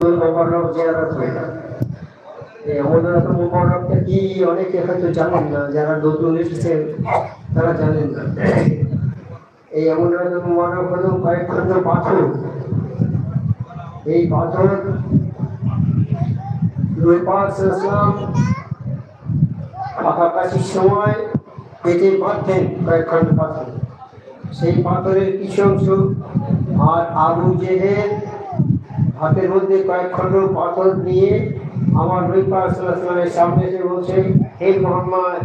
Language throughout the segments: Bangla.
মোবারক জিয়ারত হয় এই অমরনাথ মোবারকটা কি অনেকে হয়তো জানেন না যারা নতুন এসেছেন তারা জানেন না এই অমরনাথ মোবারক হলো কয়েকখণ্ড পাথর এই পাথর নূর পাক সাল্লাল্লাহু পাকাপাকির সময় পেটে বাঁধতেন কয়েকখণ্ড পাথর সেই পাথরের কিছু অংশ আর আবু জেহেল হাতের মধ্যে কয়েকখণ্ড পাথর নিয়ে আমার সাল্লাল্লাহু সামনে এসে বলছে, হে মোহাম্মদ,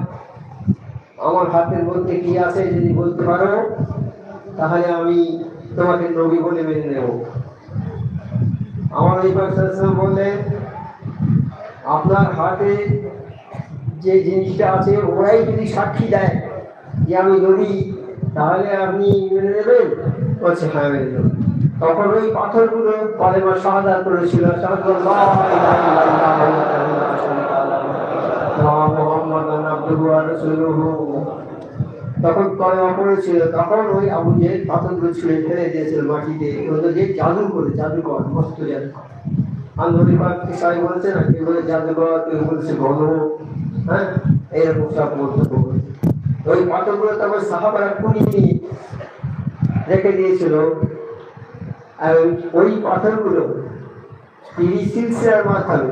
আমার হাতের মধ্যে কি আছে যদি বলতে পারো? তাহলে আমি তোমাকে নবী বলে মেনে নেব। আমার সাল্লাল্লাহু বললেন, আপনার হাতে যে জিনিসটা আছে, ওরাই যদি সাক্ষী দেয় যে আমি নবী, তাহলে আপনি মেনে নেবেন? বলছে হ্যাঁ মেনে নেব। তখন ওই পাথরগুলো কলেমা শাহাদাত করেছিল। তখন কলেমা পড়েছিল তখন ওই আবু যে পাথরগুলো ছুঁড়ে ফেলে দিয়েছিল মাটিতে। যে জাদু করে জাদুকর মস্ত জাদুকর আন্দোলন পাক সাহেব বলেছে না? বলে হ্যাঁ? এইরকম সব ওই পাথরগুলো রেখে দিয়েছিল। আর ওই- পাথরগুলো পিড়ি সিলসিলার মাধ্যমে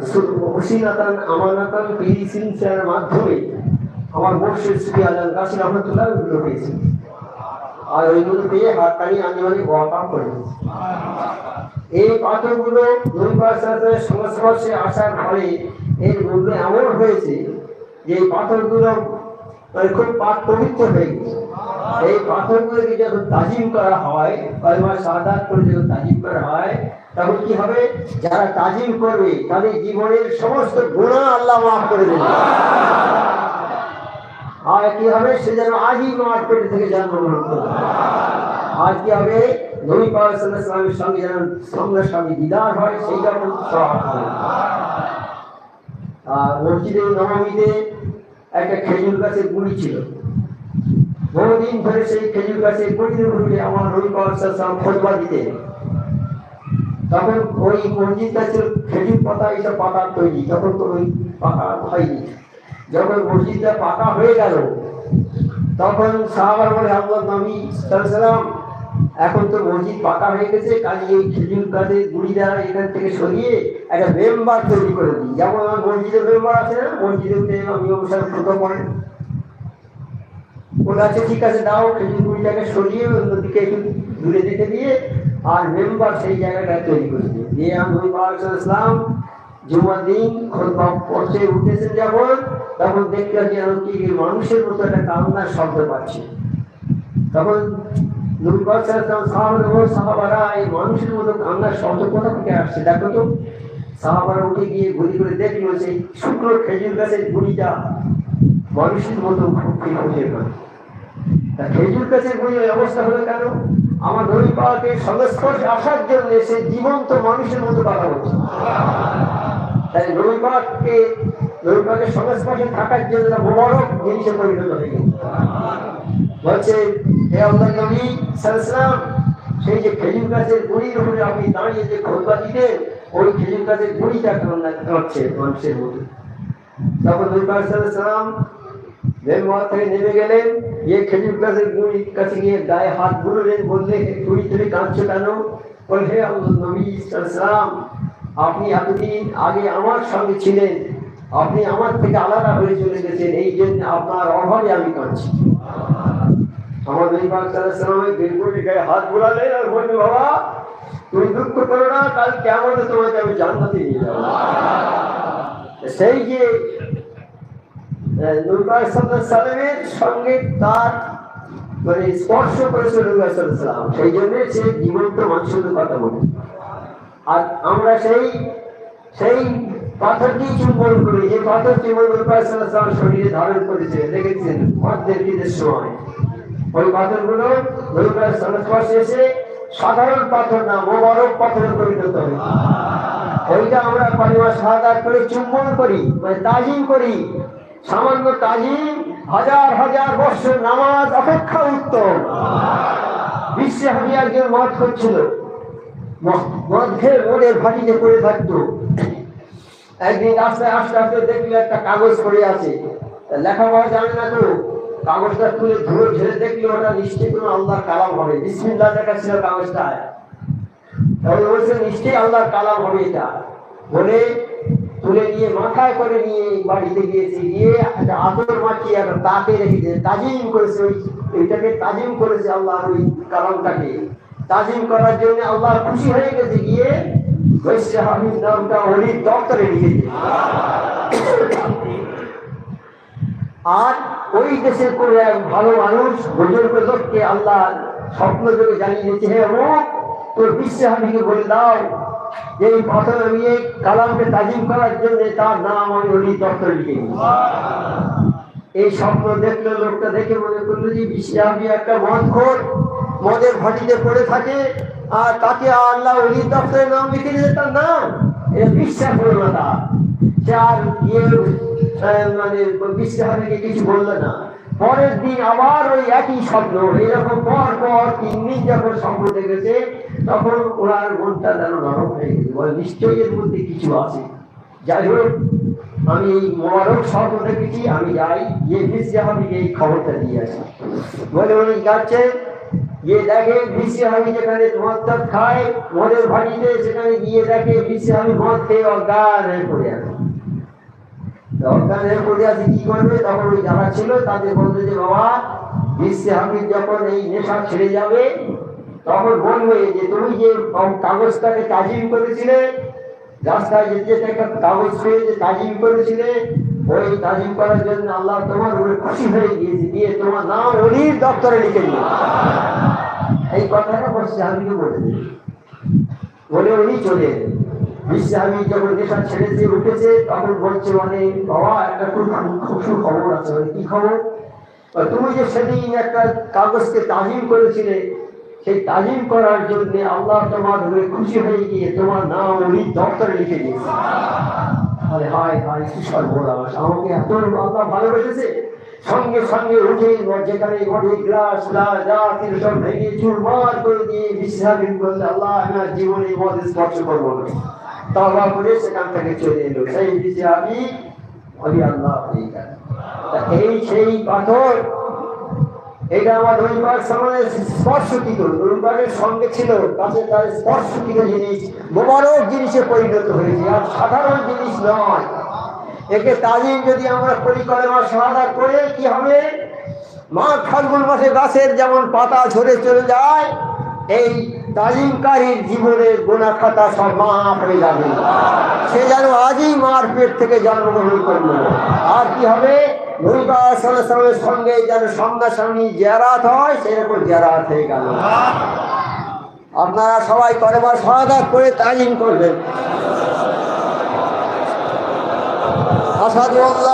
ওসিনাতান আমানাতান পিড়ি সিলসিলার মাধ্যমে আমার বর্ষের শ্রী আজান কাসির রহমতুল্লাহ ওইগুলো পেয়েছে আর ওইগুলো পেয়ে হাত টানি আমি মানে ওয়াকা করে এই পাথরগুলো সাথে সংস্পর্শে আসার পরে এর মূল্য এমন হয়েছে যে পাথরগুলো খুব পাক পবিত্র হয়ে গেছে। এই পাথরগুলোকে যখন তাজিম করা হয় কলমা সাদাত করে যখন তাজিম করা হয়, তখন কি হবে? যারা তাজিম করবে, তাদের জীবনের সমস্ত গুণা আল্লাহ মাফ করে দেবে। আর কি হবে? সে যেন আজই মাঠ পেটে থেকে জন্মগ্রহণ করবে আর কি হবে? নবী ওয়াসাল্লামের সঙ্গে যেন সামনাসামনি দিদার হয় হবে। আর মসজিদে নবমীতে একটা খেজুর গাছের গুড়ি ছিল। বহুদিন ধরে সেই খেজুর গাছের গুড়িতে উঠে আমার আলাইহি খোঁজবা দিতেন তখন ওই মসজিদটা ছিল খেজুর পাতা এইসব পাতা তৈরি, তখন তো ওই পাকা হয়নি। যখন মসজিদটা পাকা হয়ে গেল, তখন সাহাবার বলে, আল্লাহ নবী সাল্লাম এখন তো মসজিদ পাকা হয়ে গেছে, কাজে এই খেজুর গাছের গুড়ি দ্বারা এখান থেকে সরিয়ে একটা মেম্বার তৈরি করে দিই। যেমন আমার মসজিদের মেম্বার আছে না, মসজিদে উঠে আমি অনুসারে ফটো ঠিক আছে, দাও সরিয়ে অন্যদিকে একটু দূরে দিয়ে আর মেম্বার সেই জায়গাটা তৈরি করে দিয়ে ইসলাম জুমার দিন তখন দেখলাম যেন কি মানুষের মতো একটা শব্দ তখন সাহাবারা এই মানুষের মতো শব্দ তো, সাহাবারা উঠে গিয়ে দেখল সেই শুকনো খেজুর গাছের গুড়িটা মানুষের মতো খুঁজে পায় তা খেজুর গাছের ওই অবস্থা হলো কেন? আমার নবী পাকের সংস্পর্শে আসার জন্য সে জীবন্ত মানুষের মতো কথা বলছে তাই নবী পাকের সংস্পর্শে থাকার জন্য মোবারক জিনিসে পরিণত হয়ে গেছে। বলছে, হে আল্লাহ নবী সাল্লাম সেই যে খেজুর গাছের গুড়ির উপরে আপনি দাঁড়িয়ে যে খোদবা দিলেন, ওই খেজুর গাছের গুড়িটা কান্না কাঁদছে মানুষের মতো তখন নবী পাক সাল্লাম মেম্বার থেকে নেমে গেলেন, গিয়ে খেজুর গাছের গুড়ি কাছে গিয়ে গায়ে হাত বুড়লেন বললে গুড়ি তুমি কাঁদছো কেন? বলে হে নবী আপনি এতদিন আগে আমার সঙ্গে ছিলেন, আপনি আমার থেকে আলাদা হয়ে চলে গেছেন, এই জন্য আপনার অভাবে আমি কাঁদছি। আমার নবী পাক সাল্লাল্লাহু গায়ে হাত বুলালেন আর বললেন, বাবা, তুমি দুঃখ করো না, কাল কেমন তোমাকে আমি জান্নাতে নিয়ে যাব। সেই যে সালামের সঙ্গে তার মানে স্পর্শ করেছে সালাম সেই জন্য সে জীবন্ত মানুষের কথা বলে। আর আমরা সেই সেই পাথরটি চুম্বন করি। যে পাথর চুম্বন নুরবাই সালাম শরীরে ধারণ করেছে দেখেছেন মধ্যে ঈদের সময়। ওই পাথরগুলো সংস্পর্শে এসে সাধারণ পাথর না, মোবারক পাথরে পরিণত হয়। ওইটা আমরা কলিমা শাহাদাত করে চুম্বন করি মানে তাজিম করি। সামান্য তাজিম হাজার হাজার বছর নামাজ অপেক্ষা উত্তম। বিশ্বে আমি একজন মত করছিল মদ খেয়ে মনের ভাটিতে পড়ে থাকতো। একদিন রাস্তায় আস্তে আস্তে দেখল একটা কাগজ পড়ে আছে। লেখাপড়া জানে না তো কাগজটা তুলে ধুলো ঝেড়ে দেখল, ওটা নিশ্চয়ই কোনো আল্লাহর কালাম হবে। বিসমিল্লাহ লেখা ছিল কাগজটা তবে বলছে, নিশ্চয়ই আল্লাহর কালাম হবে এটা। বলে তুলে নিয়ে মাথায় করে নিয়ে বাড়িতে গিয়েছে। গিয়ে আতর মাখিয়ে একটা তাকে রেখেছে তাজিম করেছে ওই ওইটাকে তাজিম করেছে আল্লাহ ওই কালামটাকে। তাজিম করার জন্য আল্লাহ খুশি হয়ে গেছে। গিয়ে হামিদ নামটা দপ্তরে লিখেছে আর ওই দেশের কোনো এক ভালো মানুষ বুজুর্গ লোককে আল্লাহ স্বপ্ন জানিয়ে দিচ্ছে হে ও তোর বিশ্বাহাবিকে বলে দাও? এই আমি এই কালামকে তাজিম করার জন্য তার নাম আমি অলি দপ্তর লিখে এই স্বপ্ন দেখল লোকটা দেখে মনে করল যে বিশ্বাহাবি একটা মদ খোর, মদের ভাটিতে পড়ে থাকে, আর তাকে আল্লাহ অলি দপ্তরের নাম লিখে দিলে তার নাম। বিশ্বাস হলো না তার। সে আর মানে বিশ্বাহাবিকে কিছু বলল না। পরের দিন আবার ওই একই স্বপ্ন, এরকম পর পর তিন দিন যখন স্বপ্ন দেখেছে তখন ওনার মনটা যেন নরম হয়ে গেছে। বলে, নিশ্চয়ই এর মধ্যে কিছু আছে। যাই হোক, আমি এই মোবারক স্বপ্ন দেখেছি, আমি যাই, গিয়ে বিশ্বাহাবিকে এই খবরটা দিয়ে আসি। বলে, উনি যাচ্ছে গিয়ে দেখে বিশ্বাহাবি যেখানে মদ টদ খায়, মদের ভাটিতে সেখানে গিয়ে দেখে বিশ্বাহাবি মদ খেয়ে অজ্ঞান হয়ে পড়ে আছে। অজ্ঞান হয়ে পড়ে আছে, কি করবে? তখন ওই যারা ছিল, তাদের বলতে যে, বাবা বিশ্বে হামিদ যখন এই নেশা ছেড়ে যাবে তখন বলবে যে তুমি যে কাগজটাকে তাজিম করেছিলে রাস্তায় যেতে যেতে একটা কাগজ পেয়ে যে তাজিম করেছিলে ওই তাজিম করার জন্য আল্লাহ তোমার উপরে খুশি হয়ে গিয়েছে দিয়ে তোমার নাম অলির দপ্তরে লিখে দিল। এই কথাটা বলছে হামিকে বলে দিল। বলে উনি চলে এলেন। বিশ্বামী যখন নেশা ছেড়েছে উঠেছে তখন বলছে মানে বাবা একটা খুব খুব খবর আছে বলে, কি খবর? তুমি যে সেদিন একটা কাগজকে তাজিম করেছিলে সেই তাজিম করার জন্য আল্লাহ তোমার হয়ে খুশি হয়ে গিয়ে তোমার নাম উনি দপ্তরে লিখে দিয়েছে। আরে হায় হায়, কি সর্বনাশ। আমাকে এত আল্লাহ ভালোবেসেছে। সঙ্গে সঙ্গে উঠে যেখানে ঘটে গ্লাস ছিল সব ভেঙে চুরমার করে দিয়ে বিশ্বাসীন বলতে আল্লাহ আমার জীবনে মদ স্পর্শ করব না। করে সেখান থেকে চলে এলো। সেই বিশ্বাসী আমি আল্লাহ গেল তা এই সেই পাথর এটা আমার রবিবার সময় স্পর্শকৃত রবিবারের সঙ্গে ছিল কাছে তার স্পর্শকৃত জিনিস? মোবারক জিনিসে পরিণত হয়েছে, আর সাধারণ জিনিস নয়। একে তাজিম যদি আমরা পরিকল্পনা সহায়তা করে, কি হবে? মাঘ ফাল্গুন মাসে গাছের যেমন পাতা ঝরে চলে যায়, এই তালিমকারীর জীবনের গোনা খাতা সব মাফ হয়ে যাবে। সে যেন আজই মার পেট থেকে জন্মগ্রহণ করল। আর কি হবে? সঙ্গে সালামের সঙ্গে যেন সামনাসামনি জেরাত হয়, সেরকম জেরাত হয়ে গেল। আপনারা সবাই করে কলেবার সহায়তা করে তালিম করবেন। আসাদুল্লাহ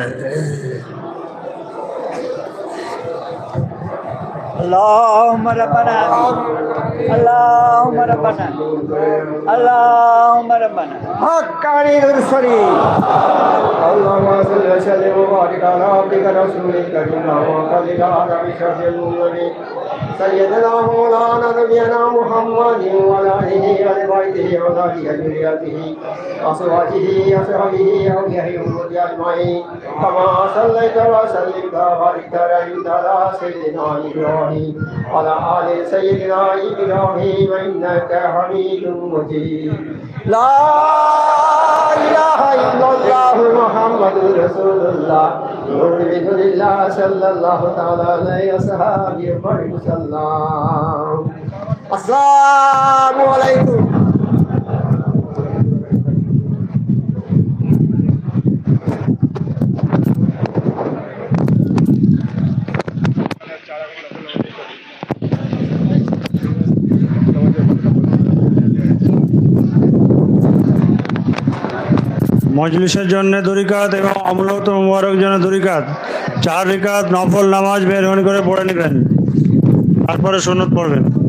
uh, اللهم ربنا اللهم ربنا اللهم ربنا حقاني رسولي اللهم صل وسلم وبارك على عبدك رسولك كريم وقدر على بشرف المؤمنين سيدنا مولانا نبينا محمد وعلى اله وعلى بيته وعلى ذريته وصحبه وصحبه واولياء امته اجمعين كما صليت وسلمت وباركت على سيدنا ابراهيم وعلى ال سيدنا ابراهيم انك حميد مجيد لا إله إلا الله محمد رسول الله نور بذل الله صلى الله تعالى عليه وصحبه وسلم السلام عليكم মজলিসের জন্য দুরিকাত এবং অমলত মুবারক জন্য দুরিকাত। চার রিকাত নফল নামাজ বের করে পড়ে নেবেন। তারপরে সুন্নত পড়বেন।